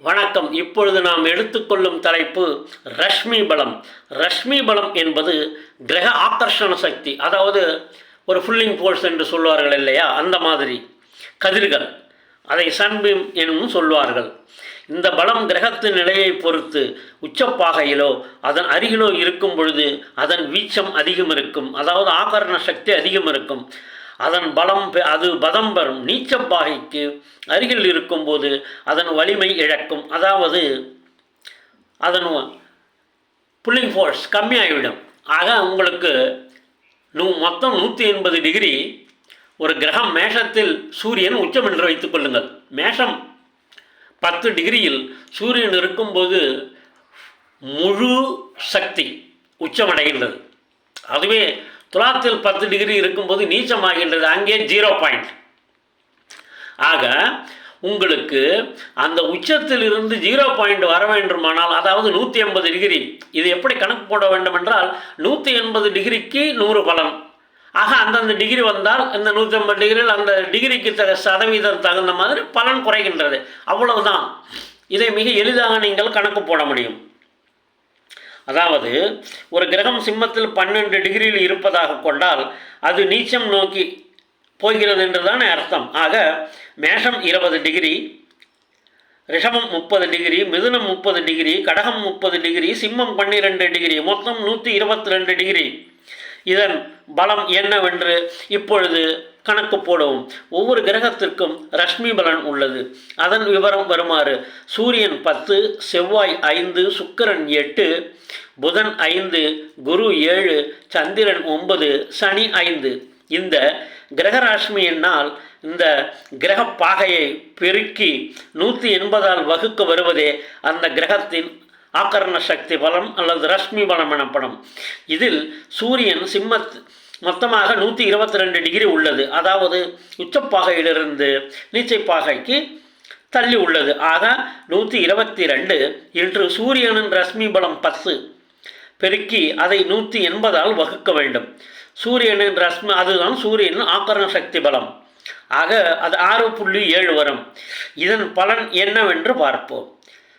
வணக்கம். இப்பொழுது நாம் எடுத்துக்கொள்ளும் தலைப்பு ரஷ்மி பலம். ரஷ்மி பலம் என்பது கிரக ஆக்கர்ஷண சக்தி. அதாவது ஒரு ஃபுல்லிங் ஃபோர்ஸ் என்று சொல்வார்கள் இல்லையா? அந்த மாதிரி. கதிர்கள். அதை சன்பீம் என்னும் சொல்வார்கள். இந்த பலம் கிரகத்தின் நிலையை பொறுத்து உச்சப்பாகையிலோ அதன் அருகிலோ இருக்கும் பொழுது அதன் வீச்சம் அதிகம் இருக்கும். அதாவது ஆகரண சக்தி அதிகம் இருக்கும். அதன் பலம் பெ- அது பதம் பெறும் நீச்சப்பாகைக்கு அருகில் இருக்கும்போது அதன் வலிமை இழக்கும். அதாவது அதன் புல்லிங் ஃபோர்ஸ் கம்மியாகிவிடும். ஆக உங்களுக்கு நூ மொத்தம் நூற்றி எண்பது டிகிரி ஒரு கிரகம் மேஷத்தில் சூரியன் உச்சம் என்று வைத்துக் கொள்ளுங்கள். மேஷம் பத்து டிகிரியில் சூரியன் இருக்கும்போது முழு சக்தி உச்சமடைகின்றது. அதுவே துலாத்தில் பத்து டிகிரி இருக்கும்போது நீச்சமாகின்றது. அங்கே ஜீரோ பாயிண்ட் ஆக உங்களுக்கு அந்த உச்சத்தில் இருந்து ஜீரோ பாயிண்ட் வர வேண்டுமானால் அதாவது நூற்றி எண்பது டிகிரி இது எப்படி கணக்கு போட வேண்டும் என்றால் நூற்றி எண்பது டிகிரிக்கு நூறு பலன். ஆக அந்தந்த டிகிரி வந்தால் இந்த நூற்றி ஐம்பது டிகிரியில் அந்த டிகிரிக்கு தக சதவீதம் தகுந்த மாதிரி பலன் குறைகின்றது. அவ்வளவுதான். இதை மிக எளிதாக நீங்கள் கணக்கு போட முடியும். அதாவது ஒரு கிரகம் சிம்மத்தில் பன்னெண்டு டிகிரியில் இருப்பதாக கொண்டால் அது நீச்சம் நோக்கி போகிறது என்றுதானே அர்த்தம். ஆக மேஷம் இருபது டிகிரி ரிஷபம் முப்பது டிகிரி மிதுனம் முப்பது டிகிரி கடகம் முப்பது டிகிரி சிம்மம் பன்னிரெண்டு டிகிரி மொத்தம் நூற்றி இருபத்தி ரெண்டு டிகிரி இதன் பலம் என்னவென்று இப்பொழுது கணக்கு போடவும். ஒவ்வொரு கிரகத்திற்கும் ரஷ்மி பலன் உள்ளது. அதன் விவரம் வருமாறு சூரியன் பத்து செவ்வாய் ஐந்து சுக்கிரன் எட்டு புதன் ஐந்து குரு ஏழு சந்திரன் ஒன்பது சனி ஐந்து. இந்த கிரகராஷ்மி என்னால் இந்த கிரக பாகையை பெருக்கி நூற்றி எண்பதால் வகுக்க வருவதே அந்த கிரகத்தின் ஆக்கரண சக்தி பலம் அல்லது ரஷ்மி பலம் எனப்படும். இதில் சூரியன் சிம்மத் மொத்தமாக நூற்றி இருபத்தி ரெண்டு டிகிரி உள்ளது. அதாவது உச்சப்பாகையிலிருந்து நீச்சைப்பாகைக்கு தள்ளி உள்ளது. ஆக நூற்றி இருபத்தி ரெண்டு இன்று சூரியனின் ரஷ்மி பலம் பத்து. பெருக்கி அதை நூற்றி எண்பதால் வகுக்க வேண்டும். சூரியனின் ரஷ்மி அதுதான் சூரியனின் ஆக்கரண சக்தி பலம். ஆக அது ஆறு புள்ளி ஏழு வரும். இதன் பலன் என்னவென்று பார்ப்போம்.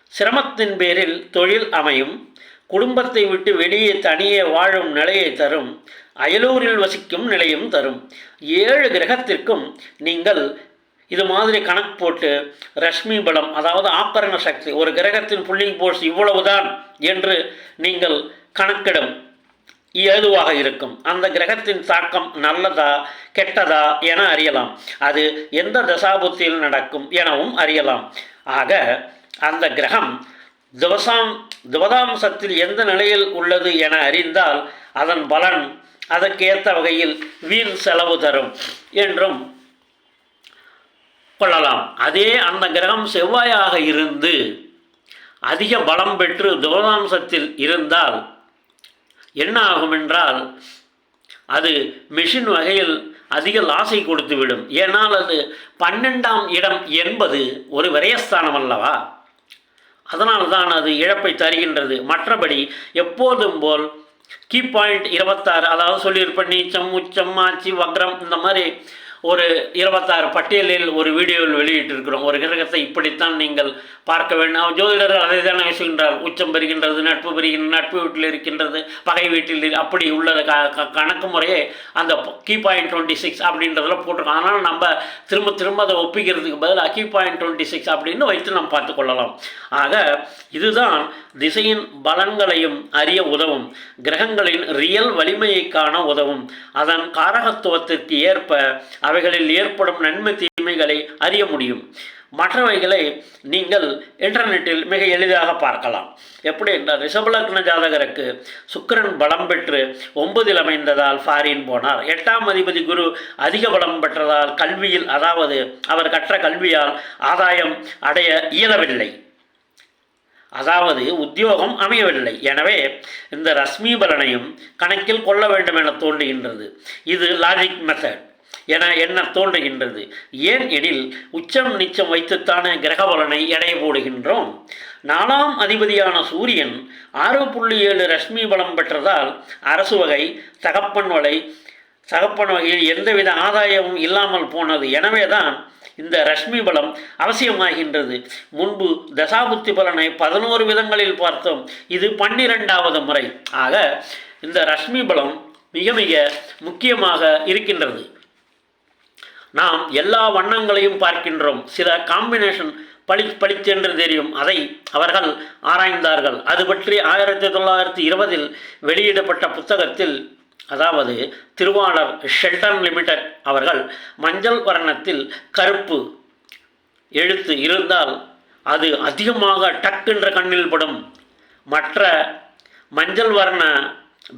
சிரமத்தின் பேரில் தொழில் அமையும். குடும்பத்தை விட்டு வெளியே தனியே வாழும் நிலையை தரும் அயலூரில் வசிக்கும் நிலையும் தரும். ஏழு கிரகத்திற்கும் நீங்கள் இது மாதிரி கணக்கு போட்டு ரஷ்மி பலம் அதாவது ஆக்கரண சக்தி ஒரு கிரகத்தின் புள்ளிங் போர்ஸ் இவ்வளவுதான் என்று நீங்கள் கணக்கிடும் ஏதுவாக இருக்கும். அந்த கிரகத்தின் தாக்கம் நல்லதா கெட்டதா என அறியலாம். அது எந்த தசாபுத்தியில் நடக்கும் எனவும் அறியலாம். ஆக அந்த கிரகம் துவசாம் துவதாம்சத்தில் எந்த நிலையில் உள்ளது என அறிந்தால் அதன் பலன் அதற்கேற்ற வகையில் வீண் செலவு தரும் என்றும் கொள்ளலாம். அதே அந்த கிரகம் செவ்வாயாக இருந்து அதிக பலம் பெற்று துவதாம்சத்தில் இருந்தால் என்ன ஆகும் என்றால் அது மிஷின் வகையில் அதிக லாசை கொடுத்துவிடும். ஏனால் அது பன்னெண்டாம் இடம் என்பது ஒரு விரயஸ்தானம் அல்லவா? அதனால்தான் அது இழப்பை தருகின்றது. மற்றபடி எப்போதும் போல் கீ பாயிண்ட் இருபத்தாறு அதாவது சொல்லியிருப்பேன் நீச்சம் உச்சம் ஆச்சி வக்ரம் இந்த மாதிரி ஒரு இருபத்தாறு பட்டியலில் ஒரு வீடியோவில் வெளியிட்டிருக்கிறோம். ஒரு கிரகத்தை இப்படித்தான் நீங்கள் பார்க்க வேண்டும். ஜோதிடர்கள் அதை தானே பேசுகின்றார் உச்சம் பெறுகின்றது நட்பு பெறுகின்ற நட்பு வீட்டில் இருக்கின்றது பகை வீட்டில் அப்படி உள்ளது. க க- கணக்கு முறையே அந்த கீ பாயிண்ட் டுவெண்ட்டி சிக்ஸ் அப்படின்றதுல போட்டிருக்கோம். அதனால் நம்ம திரும்ப திரும்ப அதை ஒப்பிக்கிறதுக்கு பதிலாக கீ பாயிண்ட் டுவெண்ட்டி சிக்ஸ் அப்படின்னு வைத்து நாம் பார்த்துக்கொள்ளலாம் ஆக இதுதான் திசையின் பலன்களையும் அறிய உதவும். கிரகங்களின் ரியல் வலிமையை காண உதவும். அதன் காரகத்துவத்திற்கு ஏற்ப அவைகளில் ஏற்படும் நன்மை தீமைகளை அறிய முடியும். மற்றவைகளை நீங்கள் இன்டர்நெட்டில் மிக எளிதாக பார்க்கலாம். எப்படி என்றால் ரிஷபலக்ன ஜாதகருக்கு சுக்கிரன் பலம் பெற்று ஒன்பதில் அமைந்ததால் ஃபாரின் போனார். எட்டாம் அதிபதி குரு அதிக பலம் பெற்றதால் கல்வியில் அதாவது அவர் கற்ற கல்வியால் ஆதாயம் அடைய இயலவில்லை. அதாவது உத்தியோகம் அமையவில்லை. எனவே இந்த ரஷ்மி பலனையும் கணக்கில் கொள்ள வேண்டும் என தோன்றுகின்றது. இது லாஜிக் மெத்தட் என என்ன தோன்றுகின்றது? ஏன் எனில் உச்சம் நிச்சம் வைத்துத்தான கிரக பலனை எடை போடுகின்றோம். நாலாம் அதிபதியான சூரியன் ஆறு புள்ளி ஏழு ரஷ்மி பலம் பெற்றதால் அரசு வகை தகப்பன் வலை தகப்பன் வகையில் எந்தவித ஆதாயமும் இல்லாமல் போனது. எனவேதான் இந்த ரஷ்மி பலம் அவசியமாகின்றது. முன்பு தசாபுத்தி பலனை பதினோரு விதங்களில் பார்த்தோம். இது பன்னிரெண்டாவது முறை. ஆக இந்த ரஷ்மி பலம் மிக மிக முக்கியமாக இருக்கின்றது. நாம் எல்லா வண்ணங்களையும் பார்க்கின்றோம். சில காம்பினேஷன் பளி பளிச்சென்று தெரியும். அதை அவர்கள் ஆராய்ந்தார்கள். அது பற்றி ஆயிரத்தி தொள்ளாயிரத்தி இருபதில் வெளியிடப்பட்ட புத்தகத்தில் அதாவது திருவாளர் ஷெல்டன் லிமிடெட் அவர்கள் மஞ்சள் வர்ணத்தில் கருப்பு எழுத்து இருந்தால் அது அதிகமாக டக்கென்ற கண்ணில் படும். மற்ற மஞ்சள் வர்ண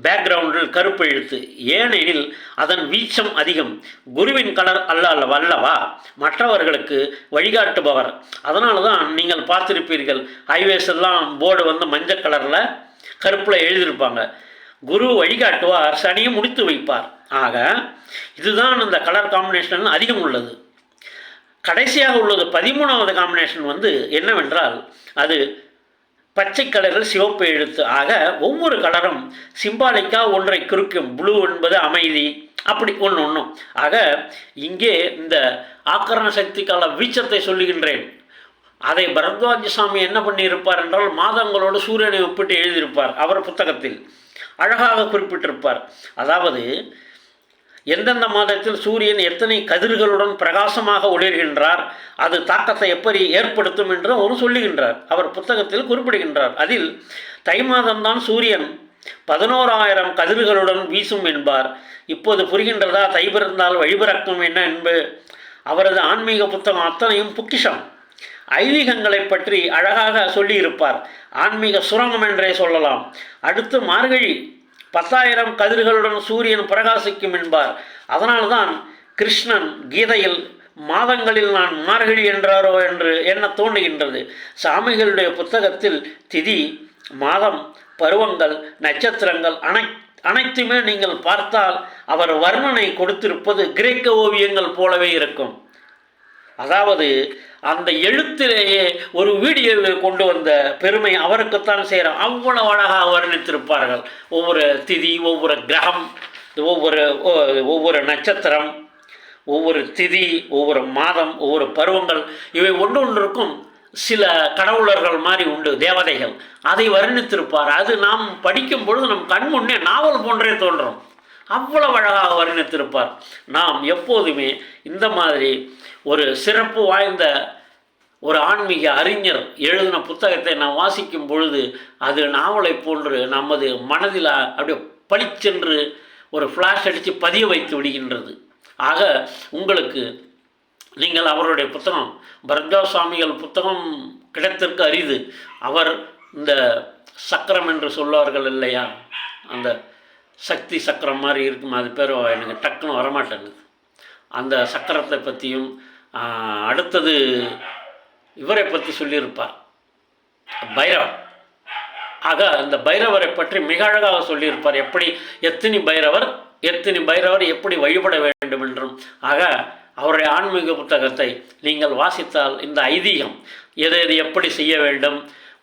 பேக்ரவுண்டில் கருப்பு எழுத்து. ஏனெனில் அதன் வீச்சம் அதிகம். குருவின் கலர் அல்ல அல்லவா அல்லவா மற்றவர்களுக்கு வழிகாட்டுபவர். அதனால தான் நீங்கள் பார்த்திருப்பீர்கள் ஹைவேஸ் எல்லாம் போர்டு வந்து மஞ்சள் கலரில் கருப்பில் எழுதியிருப்பாங்க. குரு வழிகாட்டுவார் சனியை முடித்து வைப்பார். ஆக இதுதான் அந்த கலர் காம்பினேஷன் அதிகம் உள்ளது. கடைசியாக உள்ளது பதிமூணாவது காம்பினேஷன் வந்து என்னவென்றால் அது பச்சை கலரில் சிவப்பு எழுத்து. ஆக ஒவ்வொரு கலரும் சிம்பாலிக்காக ஒன்றை குறிக்கும். ப்ளூ என்பது அமைதி அப்படி ஒன்று ஒன்றும் ஆக இங்கே இந்த ஆக்கரண சக்தி கால வீச்சத்தை சொல்லுகின்றேன். அதை பரத்வாஜி சாமி என்ன பண்ணியிருப்பார் என்றால் மாதங்களோடு சூரியனை ஒப்பிட்டு எழுதியிருப்பார் அவர் புத்தகத்தில். அழகாக குறிப்பிட்டிருப்பார். அதாவது எந்தெந்த மாதத்தில் சூரியன் எத்தனை கதிர்களுடன் பிரகாசமாக ஒளிர்கின்றார் அது தாக்கத்தை எப்படி ஏற்படுத்தும் என்று அவர் சொல்லுகின்றார். அவர் புத்தகத்தில் குறிப்பிடுகின்றார். அதில் தை மாதம்தான் சூரியன் பதினோராயிரம் கதிர்களுடன் வீசும் என்பார். இப்போது புரிகின்றதா? தை பிறந்தால் வழிபிறக்கும் என்ன என்பது? அவரது ஆன்மீக புத்தகம் அத்தனையும் பொக்கிஷம். ஐதீகங்களை பற்றி அழகாக சொல்லியிருப்பார். ஆன்மீக சுரங்கம் என்றே சொல்லலாம். அடுத்து மார்கழி பத்தாயிரம் கதிர்களுடன் சூரியன் பிரகாசிக்கும் என்பார். அதனால்தான் கிருஷ்ணன் கீதையில் மாதங்களில் நான் மார்கழி என்றாரோ என்று என்ன தோன்றுகின்றது? சாமிகளுடைய புத்தகத்தில் திதி மாதம் பருவங்கள் நட்சத்திரங்கள் அனை அனைத்துமே நீங்கள் பார்த்தால் அவர் வர்ணனை கொடுத்திருப்பது கிரேக்க ஓவியங்கள் போலவே இருக்கும். அதாவது அந்த எழுத்திலேயே ஒரு வீடியோவை கொண்டு வந்த பெருமை அவருக்குத்தான் செய்கிறோம் அவ்வளவு அழகாக வர்ணித்திருப்பார்கள் ஒவ்வொரு திதி ஒவ்வொரு கிரகம் ஒவ்வொரு ஒவ்வொரு நட்சத்திரம் ஒவ்வொரு திதி ஒவ்வொரு மாதம் ஒவ்வொரு பருவங்கள் இவை ஒன்று ஒன்றுக்கும் சில கடவுளர்கள் மாதிரி உண்டு தேவதைகள். அதை வர்ணித்திருப்பார். அது நாம் படிக்கும் பொழுது நம் கண் முன்னே நாவல் போன்றே தோன்றும். அவ்வளவு அழகாக வர்ணித்திருப்பார். நாம் எப்போதுமே இந்த மாதிரி ஒரு சிறப்பு வாய்ந்த ஒரு ஆன்மீக அறிஞர் எழுதின புத்தகத்தை நாம் வாசிக்கும் பொழுது அது நாவலை போன்று நமது மனதில் அப்படியே பளிச்சென்று ஒரு ஃப்ளாஷ் அடித்து பதிய வைத்து விடுகின்றது. ஆக உங்களுக்கு நீங்கள் அவருடைய புத்தகம் பரத்வா சுவாமிகள் புத்தகம் கிடைத்திற்கு அரிது. அவர் இந்த சக்கரம் என்று சொல்வார்கள் இல்லையா? அந்த சக்தி சக்கரம் மாதிரி இருக்கும்? அது பேர் எனக்கு டக்குன்னு வரமாட்டேங்குது. அந்த சக்கரத்தை பற்றியும் அடுத்தது இவரை பற்றி சொல்லியிருப்பார். பைரவர். ஆக அந்த பைரவரை பற்றி மிக அழகாக சொல்லியிருப்பார். எப்படி எத்தனி பைரவர் எத்தனி பைரவர் எப்படி வழிபட வேண்டும் என்றும். ஆக அவருடைய ஆன்மீக புத்தகத்தை நீங்கள் வாசித்தால் இந்த ஐதீகம் எதை எது எப்படி செய்ய வேண்டும்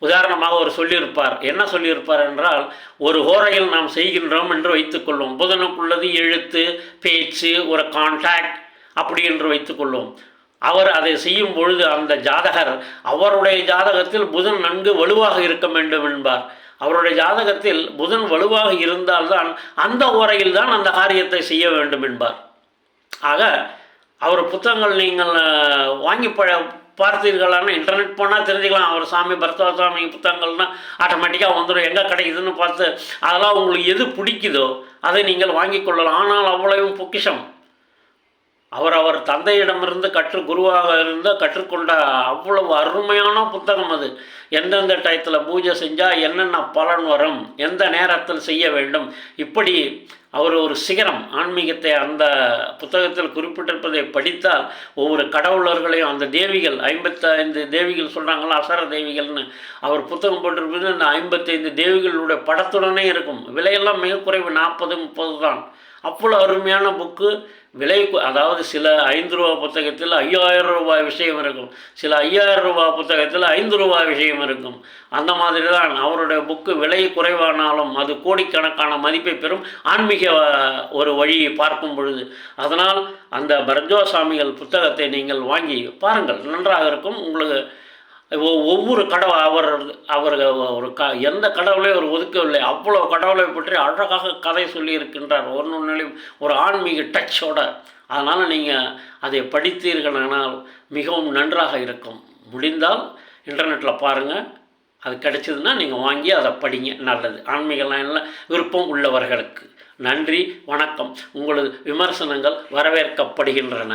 உதாரணமாக அவர் சொல்லியிருப்பார். என்ன சொல்லியிருப்பார் என்றால் ஒரு ஹோரையில் நாம் செய்கின்றோம் என்று வைத்துக்கொள்வோம். புதனுக்குள்ளது எழுத்து பேச்சு ஒரு கான்டாக்ட் அப்படி என்று வைத்துக்கொள்வோம். அவர் அதை செய்யும் பொழுது அந்த ஜாதகர் அவருடைய ஜாதகத்தில் புதன் நன்கு வலுவாக இருக்க வேண்டும் என்பார். அவருடைய ஜாதகத்தில் புதன் வலுவாக இருந்தால்தான் அந்த உரையில் தான் அந்த காரியத்தை செய்ய வேண்டும் என்பார். ஆக அவர் புத்தகங்கள் நீங்கள் வாங்கி ப பார்த்தீர்களான்னு இன்டர்நெட் போனால் தெரிஞ்சுக்கலாம். அவர் சாமி பரத்வா சாமி புத்தகங்கள்னால் ஆட்டோமேட்டிக்காக வந்துடும் எங்கே கிடைக்குதுன்னு பார்த்து அதெல்லாம் உங்களுக்கு எது பிடிக்குதோ அதை நீங்கள் வாங்கி கொள்ளலாம். ஆனால் அவ்வளவும் பொக்கிஷம். அவர் அவர் தந்தையிடமிருந்து கற்று குருவாக இருந்து கற்றுக்கொண்ட அவ்வளவு அருமையான புத்தகம் அது. எந்தெந்த டயத்தில் பூஜை செஞ்சால் என்னென்ன பலன் வரும் எந்த நேரத்தில் செய்ய வேண்டும் இப்படி அவர் ஒரு சிகரம் ஆன்மீகத்தை அந்த புத்தகத்தில் குறிப்பிட்டிருப்பதை படித்தால் ஒவ்வொரு கடவுளர்களையும் அந்த தேவிகள் ஐம்பத்தைந்து தேவிகள் சொல்கிறாங்களா அசர தேவிகள்னு அவர் புத்தகம் போட்டிருப்பது அந்த ஐம்பத்தைந்து தேவிகளுடைய படத்துடனே இருக்கும். விலையெல்லாம் மிக குறைவு நாற்பது முப்பது தான். அவ்வளோ அருமையான புக்கு விலை அதாவது சில ஐந்து ரூபா புத்தகத்தில் ஐயாயிரம் ரூபாய் விஷயம் இருக்கும். சில ஐயாயிரம் ரூபாய் புத்தகத்தில் ஐந்து ரூபாய் விஷயம் இருக்கும். அந்த மாதிரி தான் அவருடைய புக்கு விலை குறைவானாலும் அது கோடிக்கணக்கான மதிப்பை பெறும் ஆன்மீக ஒரு வழியை பார்க்கும் பொழுது. அதனால் அந்த பர்ஜோசாமிகள் புத்தகத்தை நீங்கள் வாங்கி பாருங்கள். நன்றாக இருக்கும். உங்களுக்கு ஒவ்வொரு கடவுள் அவர் அவர் ஒரு க எந்த கடவுளையும் அவர் ஒதுக்கவில்லை. அவ்வளோ கடவுளை பற்றி அழகாக கதை சொல்லி இருக்கின்றார் ஒன்னொன்னிலையும் ஒரு ஆன்மீக டச்சோட அதனால் நீங்கள் அதை படித்தீர்களானால் மிகவும் நன்றாக இருக்கும். முடிந்தால் இன்டர்நெட்டில் பாருங்கள் அது கிடைச்சதுன்னா நீங்கள் வாங்கி அதை படிங்க. நல்லது. ஆன்மீக லைனில் விருப்பம் உள்ளவர்களுக்கு. நன்றி. வணக்கம். உங்களது விமர்சனங்கள் வரவேற்கப்படுகின்றன.